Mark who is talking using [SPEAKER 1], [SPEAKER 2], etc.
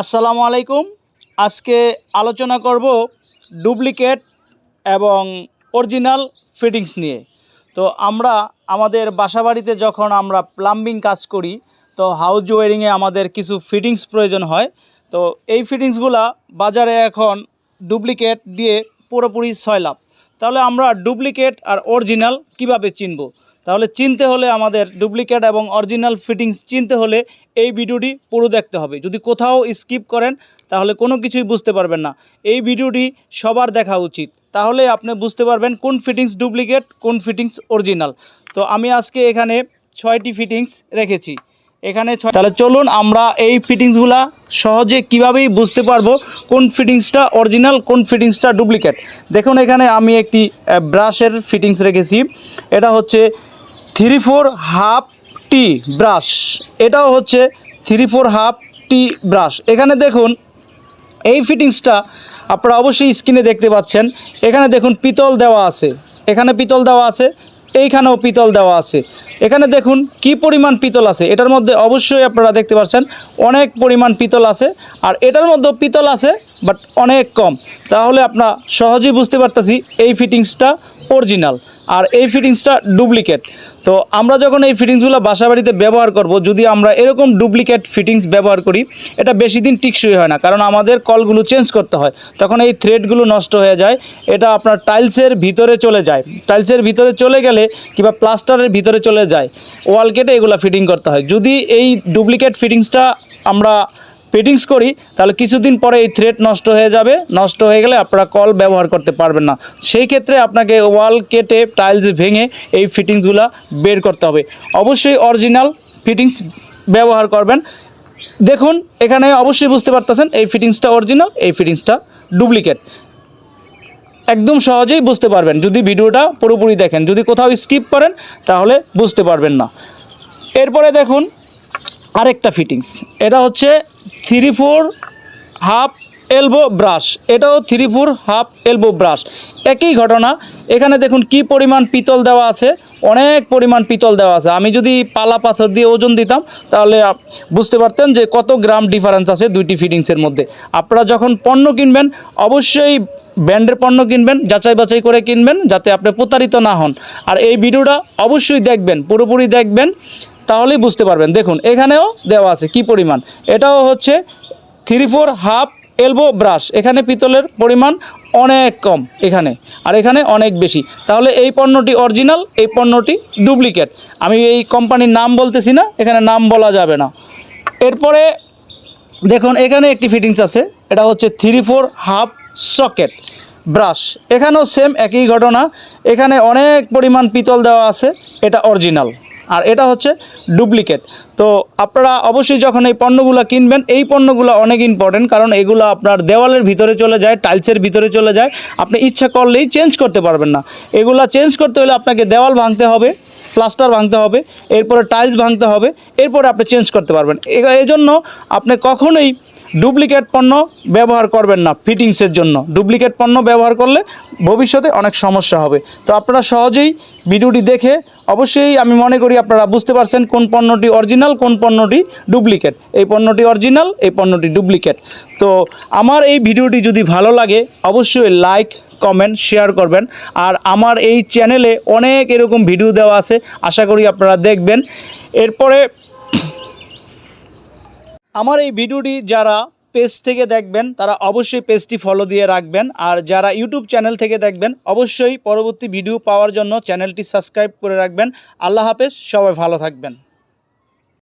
[SPEAKER 1] আসসালামু আলাইকুম। আজকে আলোচনা করব ডুপ্লিকেট এবং অরিজিনাল ফিটিংস নিয়ে। তো আমরা আমাদের বাসাবাড়িতে যখন আমরা প্লাম্বিং কাজ করি, তো হাউস ওয়ারিংয়ে আমাদের কিছু ফিটিংস প্রয়োজন হয়। তো এই ফিটিংসগুলা বাজারে এখন ডুপ্লিকেট দিয়ে পুরোপুরি লাভ। তাহলে আমরা ডুপ্লিকেট আর অরিজিনাল কীভাবে চিনব? তাহলে চিনতে হলে আমাদের ডুপ্লিকেট এবং অরিজিনাল ফিটিংস চিনতে হলে এই ভিডিওটি পুরো দেখতে হবে। যদি কোথাও স্কিপ করেন, তাহলে কোনো কিছুই বুঝতে পারবেন না। এই ভিডিওটি সবার দেখা উচিত। তাহলে আপনি বুঝতে পারবেন কোন ফিটিংস ডুপ্লিকেট, কোন ফিটিংস অরিজিনাল। তো আমি আজকে এখানে ছয়টি ফিটিংস রেখেছি। এখানে তাহলে চলুন আমরা এই ফিটিংসগুলা সহজে কীভাবেই বুঝতে পারব কোন ফিটিংসটা অরিজিনাল, কোন ফিটিংসটা ডুপ্লিকেট। দেখুন এখানে আমি একটি ব্রাশের ফিটিংস রেখেছি। এটা হচ্ছে three four half tee brass. এটাও হচ্ছে three four half tee brass. এখানে দেখুন, এই ফিটিংসটা আপনারা অবশ্যই স্ক্রিনে দেখতে পাচ্ছেন। এখানে দেখুন, পিতল দেওয়া আছে। এখানে পিতল দেওয়া আছে, এইখানেও পিতল দেওয়া আছে। এখানে দেখুন, কি পরিমাণ পিতল আছে? এটার মধ্যে অবশ্যই আপনারা দেখতে পাচ্ছেন, অনেক পরিমাণ পিতল আছে। আর এটার মধ্যেও পিতল আছে, বাট অনেক কম। তাহলে আপনারা সহজেই বুঝতে পারতেছি এই ফিটিংসটা অরিজিনাল। আর এই ফিটিংসটা ডুপ্লিকেট তো আমরা যখন এই ফিটিংসগুলো বাসা বাড়িতে ব্যবহার করব, যদি আমরা এরকম ডুপ্লিকেট ফিটিংস ব্যবহার করি, এটা বেশি দিন টিকসই হয় না, কারণ আমাদের কলগুলো চেঞ্জ করতে হয়। তখন এই থ্রেডগুলো নষ্ট হয়ে যায়, এটা আপনার টাইলসের ভিতরে চলে যায়। টাইলসের ভিতরে চলে গেলে কিংবা প্লাস্টারের ভিতরে চলে যায়। ওয়াল কেটে এগুলো ফিটিং করতে হয়। যদি এই ডুপ্লিকেট ফিটিংসটা আমরা ফিটিংস করি, তাহলে কিছুদিন পরে এই থ্রেড নষ্ট হয়ে যাবে। নষ্ট হয়ে গেলে আপনারা কল ব্যবহার করতে পারবেন না। সেই ক্ষেত্রে আপনাকে ওয়াল কেটে টাইলস ভেঙে এই ফিটিংসগুলো বের করতে হবে। অবশ্যই অরিজিনাল ফিটিংস ব্যবহার করবেন। দেখুন, এখানে অবশ্যই বুঝতে পারতেছেন, এই ফিটিংসটা অরিজিনাল এই ফিটিংসটা ডুপ্লিকেট একদম সহজেই বুঝতে পারবেন। যদি ভিডিওটা পুরোপুরি দেখেন, যদি কোথাও স্কিপ করেন, তাহলে বুঝতে পারবেন না। এরপরে দেখুন, আরেকটা ফিটিংস এটা হচ্ছে three four half elbow brass. এটাও three four half elbow brass. একই ঘটনা। এখানে দেখুন কি পরিমাণ পিতল দেওয়া আছে। অনেক পরিমাণ পিতল দেওয়া আছে। আমি যদি পালা পাথর দিয়ে ওজন দিতাম, তাহলে বুঝতে পারতেন যে কত গ্রাম ডিফারেন্স আছে দুইটি ফিটিংসের মধ্যে। আপনারা যখন পণ্য কিনবেন, অবশ্যই ব্র্যান্ডের পণ্য কিনবেন, যাচাই বাছাই করে কিনবেন, যাতে আপনি প্রতারিত না হন। আর এই ভিডিওটা অবশ্যই দেখবেন, পুরোপুরি দেখবেন। তাহলেই বুঝতে পারবেন। দেখুন, এখানেও দেওয়া আছে কি পরিমাণ? এটাও হচ্ছে three four half elbow brass এখানে পিতলের পরিমাণ অনেক কম এখানে, আর এখানে অনেক বেশি। তাহলে এই পণ্যটি অরিজিনাল এই পণ্যটি ডুপ্লিকেট আমি এই কোম্পানির নাম বলতেছি না, এখানে নাম বলা যাবে না। এরপরে দেখুন, এখানে একটি ফিটিংস আছে, এটা হচ্ছে three four half socket brass এখানেও সেম একই ঘটনা, এখানে অনেক পরিমাণ পিতল দেওয়া আছে, এটা অরিজিনাল আর এটা হচ্ছে ডুপ্লিকেট। তো আপনারা অবশ্যই যখন এই পণ্যগুলো কিনবেন, এই পণ্যগুলো অনেক ইম্পর্টেন্ট কারণ এগুলো আপনার দেওয়ালের ভিতরে চলে যায়, টাইলসের ভিতরে চলে যায়। আপনি ইচ্ছা করলেই চেঞ্জ করতে পারবেন না। এগুলো চেঞ্জ করতে হলে আপনাকে দেওয়াল ভাঙতে হবে প্লাস্টার ভাঙতে হবে, এরপরে টাইলস ভাঙতে হবে, এরপরে আপনি চেঞ্জ করতে পারবেন। এই জন্য আপনি কখনোই ডুপ্লিকেট পণ্য ব্যবহার করবেন না ফিটিংসের জন্য। ডুপ্লিকেট পণ্য ব্যবহার করলে ভবিষ্যতে অনেক সমস্যা হবে। তো আপনারা সহজেই ভিডিওটি দেখে অবশ্যই আমি মনে করি আপনারা বুঝতে পারছেন কোন পণ্যটি অরিজিনাল কোন পণ্যটি ডুপ্লিকেট। এই পণ্যটি অরিজিনাল এই পণ্যটি ডুপ্লিকেট। তো আমার এই ভিডিওটি যদি ভালো লাগে, অবশ্যই লাইক কমেন্ট শেয়ার করবেন। আর আমার এই চ্যানেলে অনেক এরকম ভিডিও দেওয়া আছে, আশা করি আপনারা দেখবেন। এরপরে আমার এই ভিডিওটি যারা পেজ থেকে দেখবেন, তারা অবশ্যই পেজটি ফলো দিয়ে রাখবেন। আর যারা ইউটিউব চ্যানেল থেকে দেখবেন, অবশ্যই পরবর্তী ভিডিও পাওয়ার জন্য চ্যানেলটি সাবস্ক্রাইব করে রাখবেন। আল্লাহ হাফেজ, সবাই ভালো থাকবেন।